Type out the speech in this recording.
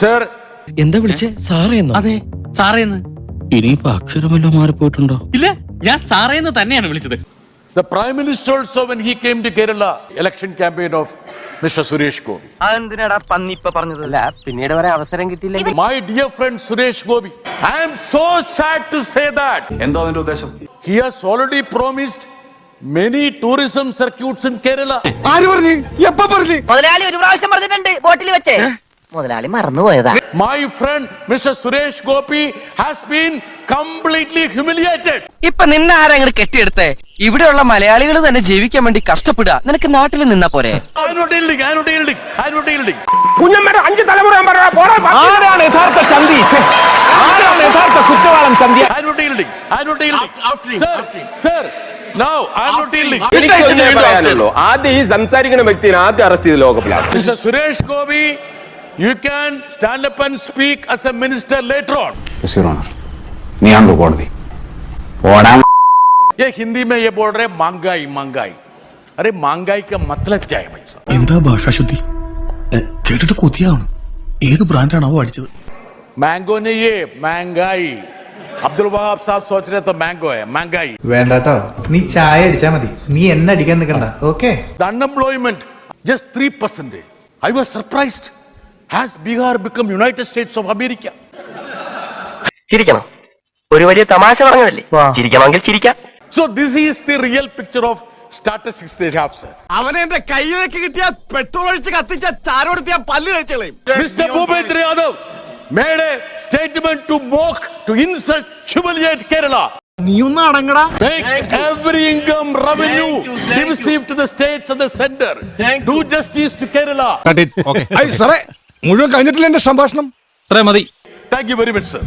Sir എന്താ വിളിച്ചേ സാറേന്നോ അതെ സാറേന്ന് ഇനിയിപ്പോ അക്ഷരമല്ലോ മാറിപ്പോയിട്ടുണ്ടോ ഇല്ല ഞാൻ സാറേന്ന് തന്നെയാണ് വിളിച്ചത് the Prime Minister also, when he came to Kerala, election campaign of Mr. Suresh Gobi. അതെന്തിനാടാ പന്നി ഇപ്പൊ പറഞ്ഞത് അല്ല പിന്നീട് വരെ അവസരം My dear friend Suresh Gobi, I am so sad to say that എന്തോ അതിന്റെ ഉദ്ദേശം he has already promised many tourism circuits in Kerala. മുതലാളി ഒരു പ്രാവശ്യം പറഞ്ഞിട്ടുണ്ട് ബോട്ടിൽ വെച്ച് മുതലാളി മറന്നുപോയതാ. My friend mister Suresh Gopi has been completely humiliated ഇപ്പൊ നിന്നെ ആരാ ഇങ്ങോട്ട് കെട്ടിയെടുത്തേ? ഇവിടെയുള്ള മലയാളികൾ തന്നെ ജീവിക്കാൻ വേണ്ടി കഷ്ടപ്പെടുക. നിനക്ക് നാട്ടിൽ നിന്നാ പോരെ. കുഞ്ഞമ്മയുടെ അഞ്ച് തലമുറ. ആരാണ് യഥാർത്ഥ ചന്തി. ആരാണ് യഥാർത്ഥ കുറ്റവാളം ചന്തി? ആദ്യം ഈ സംസാരിക്കുന്ന വ്യക്തിനെ ആദ്യം അറസ്റ്റ് ചെയ്ത് ലോകപ്പിലാണ് Suresh Gopi Gopi, you can stand up and speak as a minister later on. നീയാണല്ലോ കോടതി ഓടാൻ ये हिंदी में ये बोल रहे हैं महंगाई महंगाई अरे महंगाई का मतलब क्या है भाई साहब എന്താ ഭാഷാശുദ്ധി എ, കേട്ടിട്ട് കൊതിയാവണം ഏത് ബ്രാൻഡാണാവോ അടിച്ചത് मैंगो नहीं ये महंगाई अब्दुल वहाब साहब सोच रहे तो मैंगो है महंगाई വേണ്ടാട്ടോ നീ ചായ അടിച്ചാ മതി നീ എന്നെ അടിക്കാൻ നിൽക്കണ്ട okay The unemployment just three percent. I was surprised. Has Bihar become United States of America? ചിരിക്കണം ഒരു വലിയ തമാശ പറഞ്ഞതല്ലേ ചിരിക്കണമെങ്കിൽ ചിരിക്കാം So this is the real picture of statistics they have, sir. അവനെ എന്റെ കയ്യിലേക്ക് കിട്ടിയ പെട്രോൾ ഒഴിച്ച് കത്തിച്ച ചാരോടുത്തിയ പല്ല് കഴിച്ചളയും Mr. Bhupendra Yadav made a statement to mock, to insult, humiliate Kerala. നീ ഒന്ന് അടങ്ങടാ Make every income revenue be received to the states and the center. Do justice to Kerala. സാറേ മുഴുവൻ കഴിഞ്ഞിട്ടില്ല എന്റെ സംഭാഷണം അത്രേ മതി thank you very much sir.